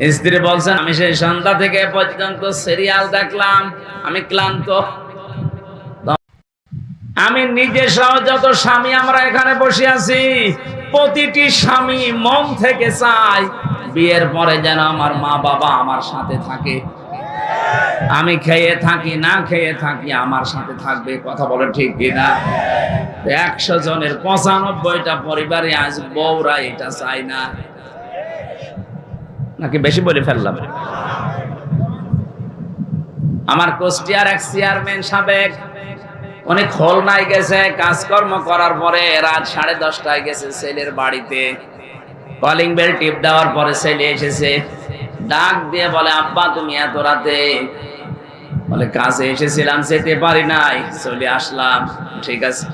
স্ত্রী বলছেন, আমি সেই সন্ধ্যা থেকে পর্যন্ত সিরিয়াল দেখলাম, আমি ক্লান্ত। আমি নিজে সহ যত স্বামী আমরা এখানে বসে আছি, প্রতিটি স্বামী মন থেকে চাই বিয়ের পরে যেন আমার মা বাবা আমার সাথে থাকে। আমি খেয়ে থাকি, না খেয়ে থাকি, আমার সাথে থাকবে, কথা বলে ঠিক কিনা? একশো জনের পঁচানব্বইটা পরিবারে আজ বউরা এটা চাই না। নাকি বেশি বলে ফেললাম। আমার কুষ্টিয়ার এক চেয়ারম্যান সাবেক উনি খুলনায় গেছে, কাজকর্ম করার পরে রাত সাড়ে দশটায় গেছে ছেলের বাড়িতে। কলিং বেল টিপ দেওয়ার পরে ছেলে এসেছে, ডাক দিয়ে বলে, আব্বা, তুমি এত রাতে বলে কাছে এসেছিলাম, যেতে পারি নাই, চলে আসলাম, ঠিক আছে।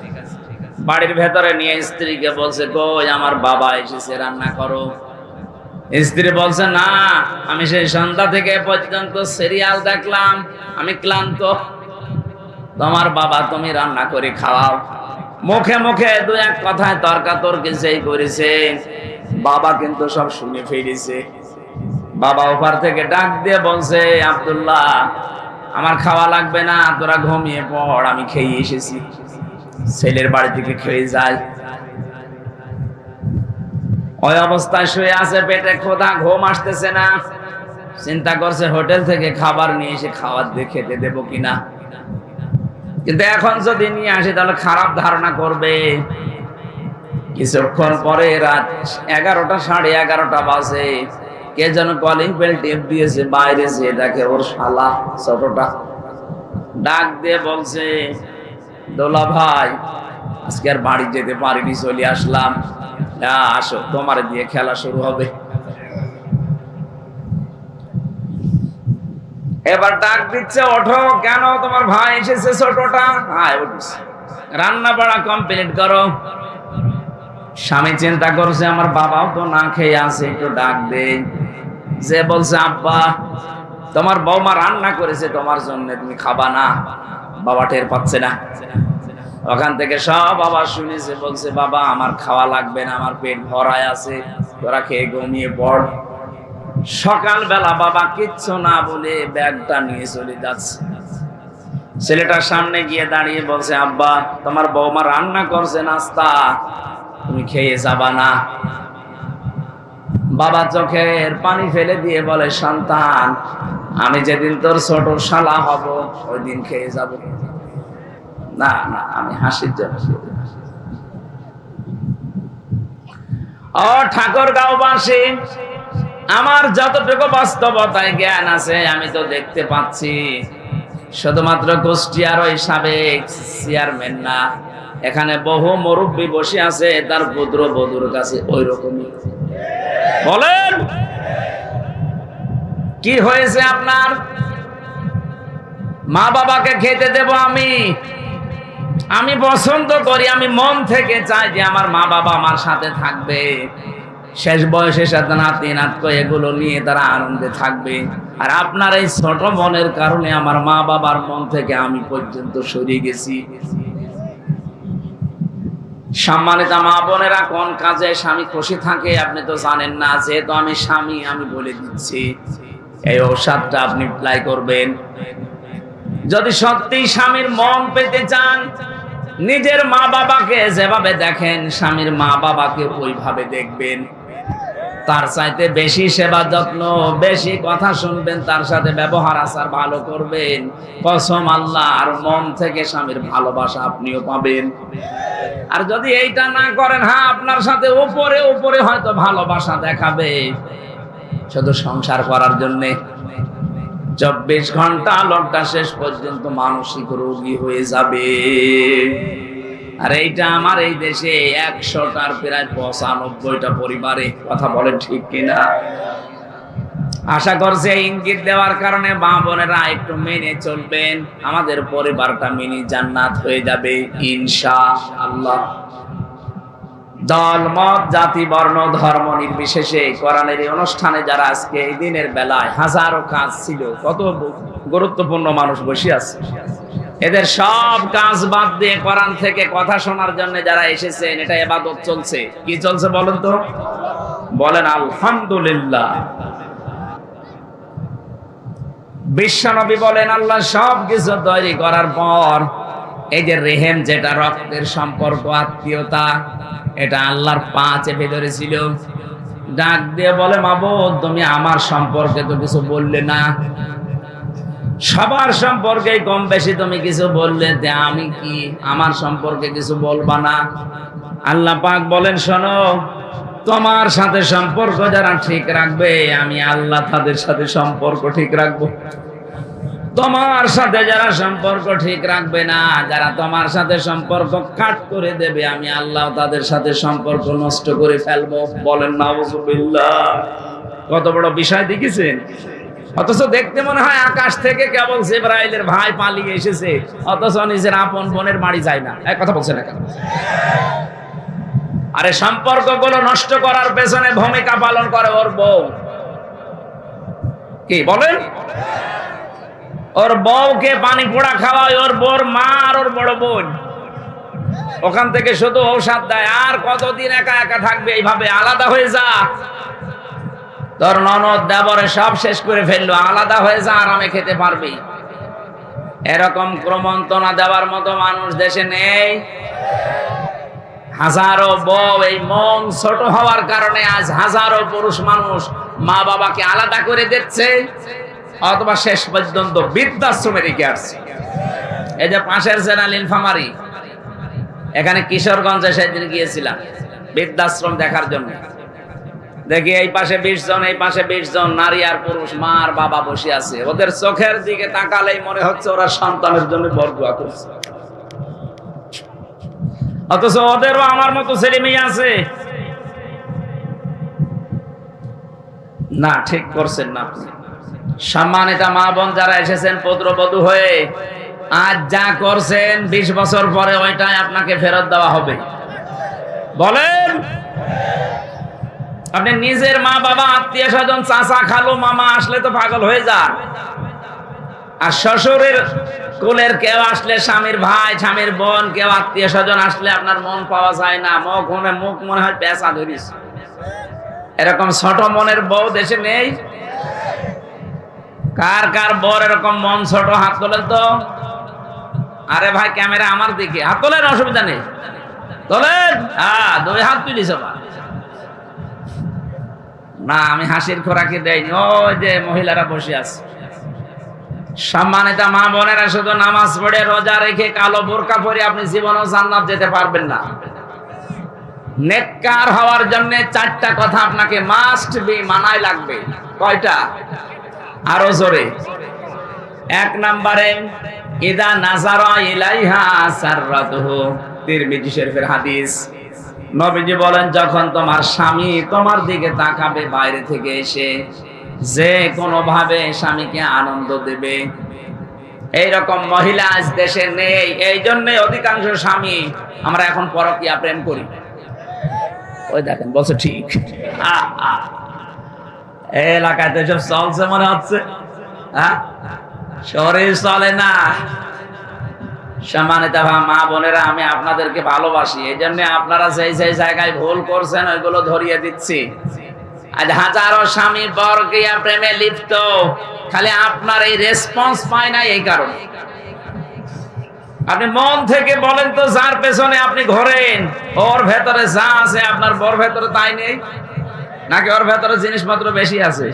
বাড়ির ভেতরে নিয়ে স্ত্রীকে বলছে, কই, আমার বাবা এসেছে, রান্না করো। স্ত্রী বলছে, না, আমি সেই সন্ধ্যা থেকে পর্যন্ত সিরিয়াল দেখলাম, আমি ক্লান্ত। তোমার বাবা তুমি রান্না করে খাওয়াও। মুখে মুখে দু এক কথায় তর্কাতর্কি যেই করেছে, বাবা কিন্তু সব শুনে ফিরেছে বাবা ওপার থেকে ডাক দিয়ে বলছে, আবদুল্লাহ, আমার খাওয়া লাগবে না, তোরা ঘুমিয়ে পড়, আমি খেয়ে এসেছি। ছেলের বাড়ি থেকে খেয়ে যায় ওই অবস্থায় শুয়ে আছে, পেটে খোদা ঘুম আসতেছে না। চিন্তা করছে হোটেল থেকে খাবার নিয়ে এসে খাবার দিয়ে খেতে দেবো কিনা। কিন্তু এখন যদি নিয়ে আসে, তাহলে খারাপ ধারণা করবে। কিছুক্ষণ পরে রাত এগারোটা, সাড়ে এগারোটা বাজে। কে যেন কলিং বেল টেপ দিয়েছে, বাইরে যে দেখে ওর শালা ছোটটা। ডাক দিয়ে বলছে, দোলা ভাই, আজকে আর বাড়ি যেতে পারিনি, চলে আসলাম। না, আসো, তোমার দিয়ে খেলা শুরু হবে। এবার ডাক দিচ্ছে, ওঠো, কেন তোমার ভাই এসেছে ছোটটা? আয় রান্না বাড়া কমপ্লিট করো। স্বামী চিন্তা করছে, আমার বাবাও তো না খেয়ে আছে, একটু ডাক দে যে বলছে, আব্বা, তোমার বৌমা রান্না করেছে, তোমার জন্য তুমি খাবা না, বাবা টের পাচ্ছে না। ওখান থেকে সব আবার শুনেছে, বলছে, বাবা, আমার খাওয়া লাগবে না, আমার পেট ভরায় আছে। তোরা খেয়ে ঘুমিয়ে পড়। সকালবেলা বাবা কিচ্ছু না বলে ব্যাগটা নিয়ে চলে যাচ্ছে। ছেলেটার সামনে গিয়ে দাঁড়িয়ে বলছে, আব্বা, তোমার বৌমা রান্না করছে নাস্তা, তুমি খেয়ে যাবা না। বাবা চোখের পানি ফেলে দিয়ে বলে, সন্তান, আমি যেদিন তোর ছোট শালা হব, ওই দিন খেয়ে যাব। না না, আমি হাসির জন্য ও ঠাকুর গাঁওবাসী, আমার যতটুকু বাস্তবতায় জ্ঞান আছে, আমি তো দেখতে পাচ্ছি। শুধুমাত্র কুষ্টিয়ার ওই সাবেক চেয়ারম্যান না, এখানে বহু মুরব্বী বসে আছে, তার পুত্র বধুর কাছে ওই রকমই বলেন, কি হয়েছে আপনার? মা বাবাকে খেতে দেব আমি আমি পছন্দ করি, আমি মন থেকে চাই যে আমার মা বাবা আমার সাথে থাকবে। শেষ বয়সে সাথে নাতি নাতক এগুলো নিয়ে তারা আনন্দে থাকবে। আর আপনার এই ছোট মনের কারণে আমার মা বাবার মন থেকে আমি পর্যন্ত সরিয়ে গেছি। সম্মানিত মা বোনেরা, কোন কাজে স্বামী খুশি থাকে আপনি তো জানেন না, যেহেতু আমি স্বামী, আমি বলে দিচ্ছি। এই ঔষধটা আপনি অ্যাপ্লাই করবেন। যদি সত্যি স্বামীর মন পেতে চান, নিজের মা বাবাকে যেভাবে দেখেন, স্বামীর মা বাবাকে ওইভাবে দেখবেন। তার চাইতে বেশি সেবা যত্ন, বেশি কথা শুনবেন, তার সাথে ব্যবহার আচার ভালো করবেন। কসম আল্লাহ আর মন থেকে স্বামীর ভালোবাসা আপনিও পাবেন। আর যদি এইটা না করেন হ্যাঁ আপনার সাথে উপরে উপরে হয়তো ভালোবাসা দেখাবে। শুধু সংসার করার জন্যে। চব্বিশ ঘণ্টা লোকটা শেষ পর্যন্ত মানসিক রোগী হয়ে যাবে। আর এইটা আমার এই দেশে একশোটার প্রায় পঁচানব্বইটা পরিবারে, কথা বলে ঠিক কিনা? আশা করছে ইঙ্গিত দেওয়ার কারণে মা বোনেরা একটু মেনে চলবেন, আমাদের পরিবারটা মিনি জান্নাত হয়ে যাবে ইনশা আল্লাহ দল, মত, জাতি, বর্ণ, ধর্ম নির্বিশেষে কোরআনের এই অনুষ্ঠানে যারা আজকে এই দিনের বেলায় হাজারো কাজ ছিল, কত গুরুত্বপূর্ণ মানুষ বসে আছে। এদের সব কাজ বাদ দিয়ে কোরআন থেকে কথা শোনার জন্য যারা এসেছেন, এটা এবাদত চলছে। কি চলছে বলেন তো? বলেন, আলহামদুলিল্লাহ। বিশ্বনবী বলেন, আল্লাহ সব কিছু তৈরি করার পর এই যে রেহেম, যেটা রক্তের সম্পর্ক, আত্মীয়তা এটা আল্লাহর পা চেপে ধরেছিল ডাক দিয়ে বলে, মাবুদ, তুমি আমার সম্পর্কে তো কিছু বললে না। সবার সম্পর্কে কম বেশি তুমি কিছু বললে যে আমি কি আমার সম্পর্কে কিছু বলবা না? আল্লাহ পাক বলেন, শোনো, তোমার সাথে সম্পর্ক যারা ঠিক রাখবে, আমি আল্লাহ তাদের সাথে সম্পর্ক ঠিক রাখব। তোমার সাথে যারা সম্পর্ক ঠিক রাখবে না, যারা তোমার সাথে সম্পর্ক কাট করে দেবে, আমি আল্লাহ তাদের সাথে সম্পর্ক নষ্ট করে ফেলব। বলেন না কত বড় বিষয় দেখেছেন? অথচ দেখতে মনে হয় আকাশ থেকে কেবল জেব্রাইলের ভাই পালিয়ে এসেছে, অথচ নিজের আপন বোনের বাড়ি যায় না। এক কথা বলছে না আরে সম্পর্কগুলো নষ্ট করার পেছনে ভূমিকা পালন করে ওর বউ। কি, বলেন? ওর বউকে পানি পোড়া খাওয়ায়, ওর বোর মা আর ওর বড় বোন। ওখান থেকে শুধু ঔষধ দেয়, আর কতদিন একা একা থাকবে, এইভাবে আলাদা হয়ে যা। তোর ননদ দেবরে সব শেষ করে ফেলল, আলাদা হয়ে যা, আরামে খেতে পারবি। এরকম ক্রমন্তনা দেওয়ার মতো মানুষ দেশে নেই। হাজারো বউ এই মন ছোট হওয়ার কারণে আজ হাজারো পুরুষ মানুষ মা বাবাকে আলাদা করে দিচ্ছে। অথবা শেষ পর্যন্ত বৃদ্ধাশ্রমে রেখে আসছে। এই যে পাশের জেনা লিনফামারি এখানে কিশোরগঞ্জে সেদিন গিয়েছিলাম, বৃদ্ধাশ্রম দেখার জন্য। দেখি এই পাশে বিশ জন, এই পাশে বিশ জন, নারী আর পুরুষ মা আর বাবা বসে আছে। ওদের চোখের দিকে তাকালেই মনে হচ্ছে ওরা সন্তানের জন্য বরদুয়া করছে। অথচ ওদেরও আমার মতো ছেলে মেয়ে আছে। না, ঠিক করছেন না আপনি। সম্মানিত মা বোন যারা এসেছেন পুত্রবধূ হয়ে, আজ যা করছেন, বিশ বছর পরে ওইটাই আপনাকে ফেরত দেওয়া হবে। বলেন, আপনি নিজের মা বাবা, আত্মীয় স্বজন, চাচা, খালু, মামা আসলে তো পাগল হয়ে যান। আর শ্বশুরের কুলের কেউ আসলে, স্বামীর ভাই, স্বামীর বোন, কেউ আত্মীয় স্বজন আসলে আপনার মন পাওয়া যায় না, মুখ মনে মুখ মনে হয় পেঁচা ধরিস। এরকম ছোট মনের বউ দেশে নেই। কার কার বর এরকম মন ছোট, হাত তোলেন তো। আরে ভাই, ক্যামেরা আমার দিকে। হাত তোলেন, অসুবিধা নেই। তোলেন? হ্যাঁ দুই হাত তুলিস না, আমি হাসির খোরাকি দেয়নি ওই যে মহিলারা বসে আছে। সম্মানিত মা বোনেরা, শুধু নামাজ পড়ে, রোজা রেখে কালো বোরকা পরে আপনি জীবনও জান্নাত যেতে পারবেন না। নেককার হওয়ার জন্য চারটা কথা আপনাকে মাস্ট বি মানায় লাগবে। কয়টা? আরও জোরে। এক নম্বরে ইদা নাজারা ইলাইহা সাররাতুহু। তিরমিজি শরীফের হাদিস। নবীজি বলেন যখন তোমার স্বামী তোমার দিকে তাকাবে বাইরে থেকে এসে যে কোনো ভাবে স্বামীকে আনন্দ দেবে। এইরকম মহিলা আজ দেশে নেই এই জন্য অধিকাংশ স্বামী আমরা এখন পরকিয়া প্রেম করি। ওই দেখেন বলছে ঠিক। আ, এলাকায় তো চলছে মনে হচ্ছে। হ্যাঁ? শরীর চলে না। সম্মানিত মা বোনেরা, আমি আপনাদেরকে ভালোবাসি। এই জন্য আপনারা সেই সেই জায়গায় ভুল করছেন, ওইগুলো ধরিয়ে দিচ্ছি। আজ হাজারো স্বামী বর্গিয়া প্রেমে লিপ্ত। খালি আপনার এই রেসপন্স পায় না এই কারণে। আপনি মন থেকে বলেন তো, যার পেছনে আপনি ঘোরেন, ওর ভেতরে যা আছে আপনার বর ভেতরে তাই নেই। নাকি ওর ভেতরে জিনিসপত্র বেশি আছে?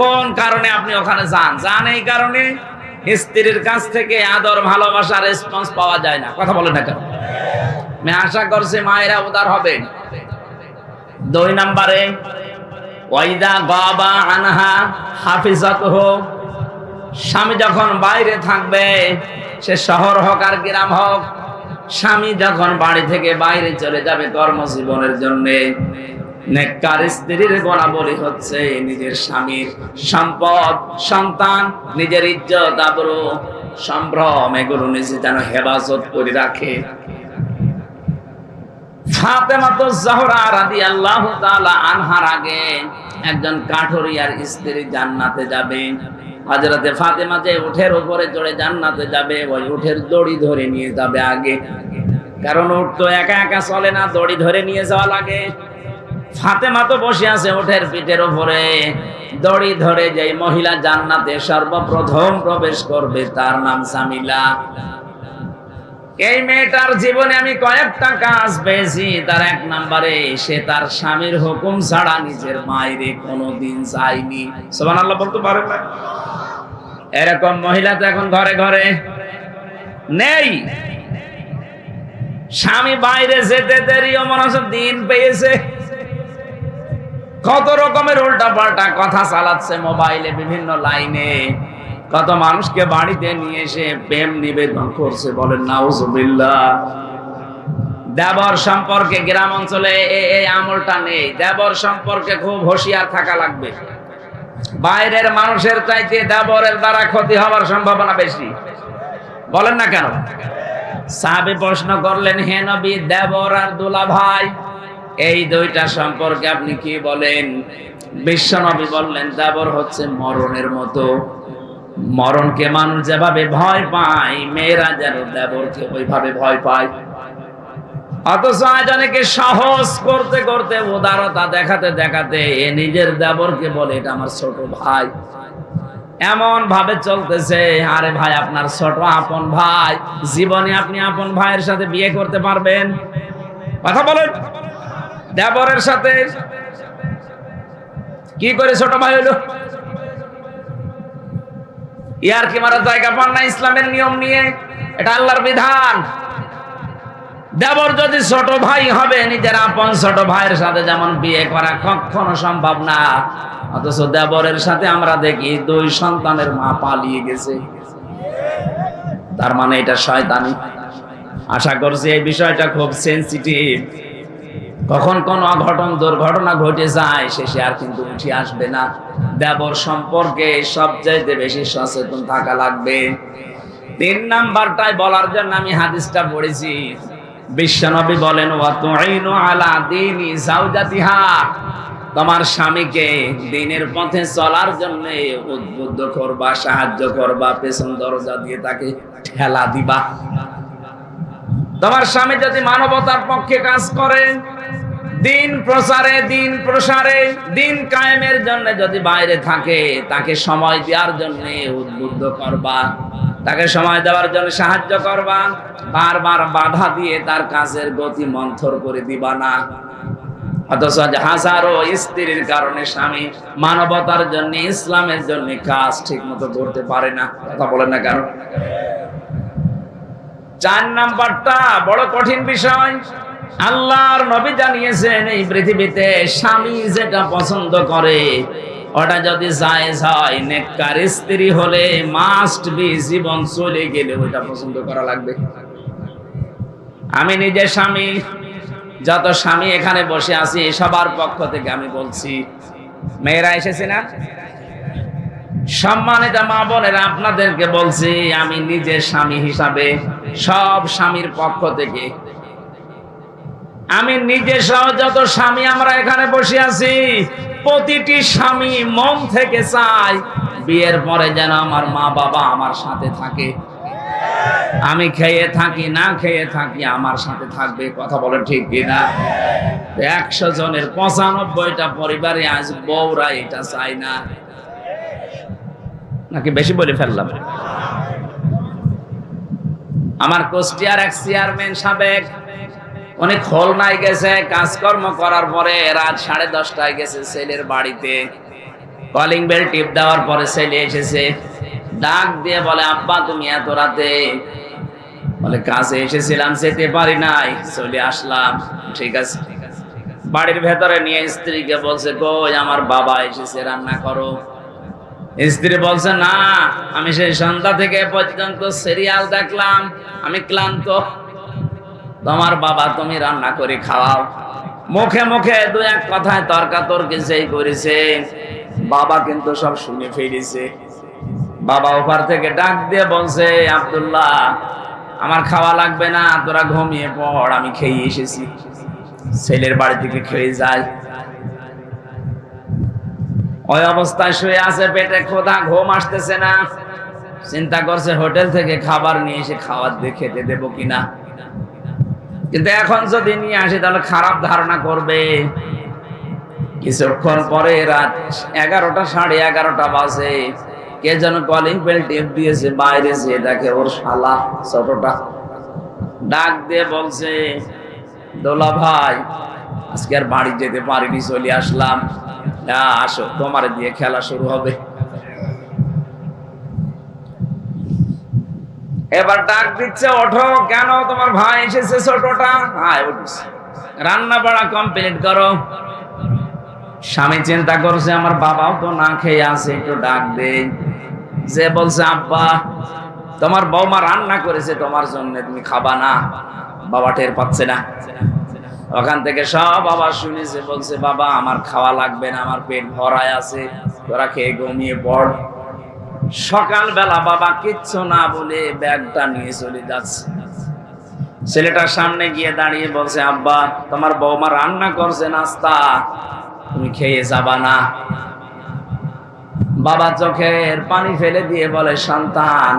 কোন কারণে আপনি ওখানে যান? যান এই কারণে স্ত্রীর কাছ থেকে আদর, ভালোবাসা রেসপন্স পাওয়া যায় না। কথা বলেন না কেন? আমি আশা করছি মায়েরা উদার হবেন। দুই নম্বরে, ওয়াইদা বাবা আনহা হাফিজাত হোক স্বামী যখন বাইরে থাকবে, সে শহর হোক আর গ্রাম হোক, স্বামী যখন বাড়ি থেকে বাইরে চলে যাবে কর্মজীবনের জন্য একজন কাঠুরিয়ার স্ত্রী জান্নাতে যাবে। হযরতে ফাতেমা যে উঠের উপরে চড়ে জান্নাতে যাবে, ওই উঠের দড়ি ধরে নিয়ে যাবে আগে। কারণ উঠ তো একা একা চলে না, দড়ি ধরে নিয়ে যাওয়া লাগে। ফাতেমা তো বসে আছে উঠের পিঠের উপরে। দড়ি ধরে যে মহিলা জান্নাতে সর্বপ্রথম প্রবেশ করবে, তার নাম সামিলা। এই মেয়েটার জীবনে আমি কয়েকটা কাজ পেয়েছি, তার এক নম্বরে সে তার স্বামীর হুকুম ছাড়া নিজের মায়েরে কোনোদিন যায়নি। সোমান আল্লাহ বলতে পারে না। এরকম মহিলা তো এখন ঘরে ঘরে নেই। স্বামী বাইরে যেতে দেরিও মনে দিন পেয়েছে। কত রকমের উল্টা পাল্টা কথা চালাচ্ছে মোবাইলে, বিভিন্ন লাইনে। কত মানুষকে বাড়িতে নিয়ে এসে প্রেম নিবেদন করছে, বলেন, নাউজুবিল্লাহ। দেবর সম্পর্কে গ্রাম অঞ্চলে এই আমলটা নেই। দেবর সম্পর্কে খুব হুঁশিয়ার থাকা লাগবে। বাইরের মানুষের চাইতে দেবরের দ্বারা ক্ষতি হওয়ার সম্ভাবনা বেশি। বলেন না কেন? সাহাবি প্রশ্ন করলেন, হে নবী, দেবর আর দুলা ভাই এই দুইটা সম্পর্কে আপনি কি বলেন? বিশ্ব নবী বললেন দেবর হচ্ছে মরণের মতো। মরণকে মানুষ যেভাবে ভয় পায়, মেয়েরা যেন দেবরকে ওইভাবে ভয় পায়। অথচ সাহস করতে করতে, উদারতা দেখাতে দেখাতে এ নিজের দেবরকে বলে, এটা আমার ছোট ভাই। এমন ভাবে চলতেছে, আরে ভাই, আপনার ছোট আপন ভাই। জীবনে আপনি আপন ভাইয়ের সাথে বিয়ে করতে পারবেন? কথা বলেন। দেবরের সাথে। কি করে ছোট ভাই হলো? ইয়ার কি মারা জায়গা পান না ইসলামের নিয়ম নিয়ে? এটা আল্লাহর বিধান। দেবর যদি ছোট ভাই হবে, নিজের আপন ছোট ভাইয়ের সাথে যেমন বিয়ে করা কখনো সম্ভব না। অথচ দেবরের সাথে আমরা দেখি দুই সন্তানের মা পালিয়ে গেছে। তার মানে এটা শয়তানি। আশা করছি এই বিষয়টা খুব সেন্সিটিভ কখন কোন অঘটন, দুর্ঘটনা ঘটে যায়, শেষে আর কিন্তু উঠে আসবে না। দেবর সম্পর্কে সবচাইতে বেশি সচেতন থাকা লাগবে। তিন নাম্বারটাই বলার জন্য আমি হাদিসটা পড়েছি। বিশ্বনবী বলেন আলা দীনি জাওজাতিহা তোমার স্বামীকে দিনের পথে চলার জন্য উদ্বুদ্ধ করবা, সাহায্য করবা, পেছন দরজা দিয়ে তাকে ঠেলা দিবা। তোমার স্বামী যদি মানবতার পক্ষে কাজ করে দিন প্রচারে, দিন প্রসারে, দিন কায়েমের জন্য যদি বাইরে থাকে, তাকে সময় দেওয়ার জন্য উদ্বুদ্ধ করবা। তাকে সময় দেওয়ার জন্য সাহায্য করবা। বারবার বাধা দিয়ে তার কাজের গতি মন্থর করে দিবা না। অথচ হাজারো স্ত্রীর কারণে স্বামী মানবতার জন্য, ইসলামের জন্য কাজ ঠিক মতো করতে পারে না। কথা বলেন না কেন? চার নাম্বারটা বড় কঠিন বিষয়। আল্লাহর নবী জানিয়েছেন, এই পৃথিবীতে স্বামী যেটা পছন্দ করে, ওটা যদি জায়েজ হয়, নেককার স্ত্রী হলে মাস্ট বি জীবন চলে গেলে ওটা পছন্দ করা লাগবে। আমি নিজে স্বামী, যত স্বামী এখানে বসে আছি, সবার পক্ষ থেকে আমি বলছি, মেয়েরা এসেছে না? সম্মানিত মা বোনেরা, আপনাদেরকে বলছি, আমি নিজে স্বামী হিসাবে সব স্বামীর পক্ষ থেকে আমি নিজে সহ যত স্বামী আমরা এখানে বসে আছি, প্রতিটি স্বামী মন থেকে চাই বিয়ের পরে যেন আমার মা বাবা আমার সাথে থাকে। আমি খেয়ে থাকি, না খেয়ে থাকি, আমার সাথে থাকবে, কথা বলে ঠিক কিনা? একশো জনের পঁচানব্বইটা পরিবারে আজ বউরা এটা চাই না। নাকি বেশি বলে ফেললাম? আমার কুষ্টিয়ার এক চেয়ারম্যান সাবেক উনি নাই গেছে, কাজকর্ম করার পরে রাত সাড়ে দশটায় গেছে ছেলের বাড়িতে। কলিং বেল টিপ দেওয়ার পরে ছেলে এসেছে। ডাক দিয়ে বলে, আব্বা, তুমি এত রাতে বলে কাছে এসেছিলাম, যেতে পারি নাই, চলে আসলাম, ঠিক আছে। বাড়ির ভেতরে নিয়ে স্ত্রীকে বলছে, কই, আমার বাবা এসেছে, রান্না করো। স্ত্রী বলছে, না, আমি সেই সন্ধ্যা থেকে পর্যন্ত সিরিয়াল দেখলাম, আমি ক্লান্ত। তোমার বাবা তুমি রান্না করে খাওয়াও। মুখে মুখে দু এক কথায় তর্কাতর্কি সেই করেছে। বাবা কিন্তু সব শুনে ফিরেছে বাবা ওপার থেকে ডাক দিয়ে বলছে, আব্দুল্লাহ, আমার খাওয়া লাগবে না, তোরা ঘুমিয়ে পড়, আমি খেয়ে এসেছি। ছেলের বাড়ি থেকে খেয়ে যায়। ওই অবস্থায় শুয়ে আছে, পেটে খোদা ঘুম আসতেছে না। চিন্তা করছে হোটেল থেকে খাবার নিয়ে এসে খাবার দিয়ে খেতে দেবো কিনা। কিন্তু এখন যদি নিয়ে আসে, তাহলে খারাপ ধারণা করবে। কিছুক্ষণ পরে রাত এগারোটা, সাড়ে এগারোটা বাজে। কে যেন কলিং বেল টেপ দিয়েছে, বাইরে যে দেখে ওর শালা ছোটটা। ডাক দিয়ে বলছে, দোলা ভাই, আজকে আর বাড়ি যেতে পারিনি, চলে আসলাম। আসো, তোমার দিয়ে খেলা শুরু হবে। এবার ডাক দিচ্ছে, ওঠো, কেন তোমার ভাই এসেছে ছোটটা? আয় উঠিস রান্না বাড়া কমপ্লিট করো। স্বামী চিন্তা করছে, আমার বাবাও তো না খেয়ে আছে, একটু ডাক দে যে বলছে, আব্বা, তোমার বৌমা রান্না করেছে তোমার জন্য, তুমি খাবা না। বাবা টের পাচ্ছে না। ওখান থেকে সব আবার শুনেছে, বলছে, বাবা, আমার খাওয়া লাগবে না, আমার পেট ভরায় আছে। তোরা খেয়ে ঘুমিয়ে পড়। সকালবেলা বাবা কিচ্ছু না বলে ব্যাগটা নিয়ে চলে যাচ্ছে। ছেলেটার সামনে গিয়ে দাঁড়িয়ে বলছে, আব্বা, তোমার বৌমা রান্না করছে নাস্তা। তুমি খেয়ে যাবা না। বাবা চোখের পানি ফেলে দিয়ে বলে, সন্তান,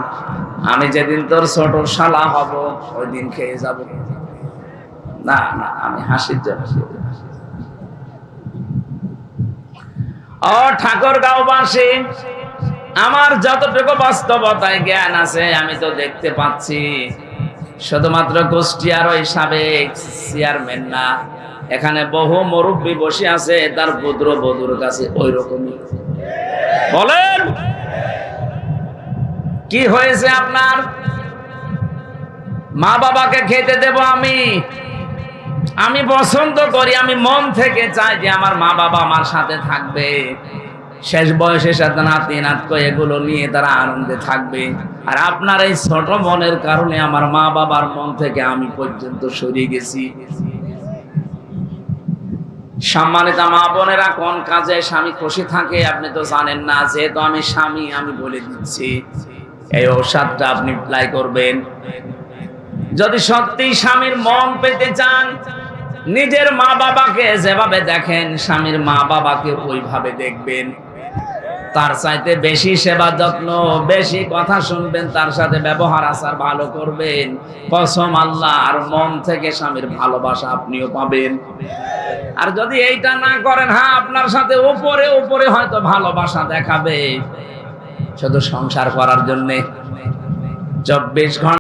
আমি যেদিন তোর ছোট শালা হব ওই দিন খেয়ে যাব। না না, আমি হাসির জন্য ও ঠাকুর গাঁওবাসী আমার যতটুকু বাস্তবতায় জ্ঞান আছে, আমি তো দেখতে পাচ্ছি। শুধুমাত্র কুষ্টিয়ার ওই সাবেক চেয়ারম্যান না, এখানে বহু মুরব্বী বসে আছে, তার পুত্র বধুর কাছে ওই রকমই বলেন, কি হয়েছে আপনার? মা বাবাকে খেতে দেব আমি। আমি পছন্দ করি, আমি মন থেকে চাই যে আমার মা বাবা আমার সাথে থাকবে। শেষ বয়সে সাথে নাতি নাতক এগুলো নিয়ে তারা আনন্দে থাকবে। আর আপনার এই ছোট মনের কারণে আমার মা বাবার মন থেকে আমি পর্যন্ত সরিয়ে গেছি। সম্মানিত মা বোনেরা, কোন কাজে স্বামী খুশি থাকে আপনি তো জানেন না, যেহেতু আমি স্বামী, আমি বলে দিচ্ছি। এই ঔষধটা আপনি অ্যাপ্লাই করবেন। যদি সত্যি স্বামীর মন পেতে চান, নিজের মা বাবাকে যেভাবে দেখেন, স্বামীর মা বাবাকে ওইভাবে দেখবেন। তার চাইতে বেশি সেবা যত্ন, বেশি কথা শুনবেন, তার সাথে ব্যবহার আচার ভালো করবেন। কসম আল্লাহ আর মন থেকে স্বামীর ভালোবাসা আপনিও পাবেন। আর যদি এইটা না করেন হ্যাঁ আপনার সাথে উপরে উপরে হয়তো ভালোবাসা দেখাবে। শুধু সংসার করার জন্যে চব্বিশ ঘণ্টা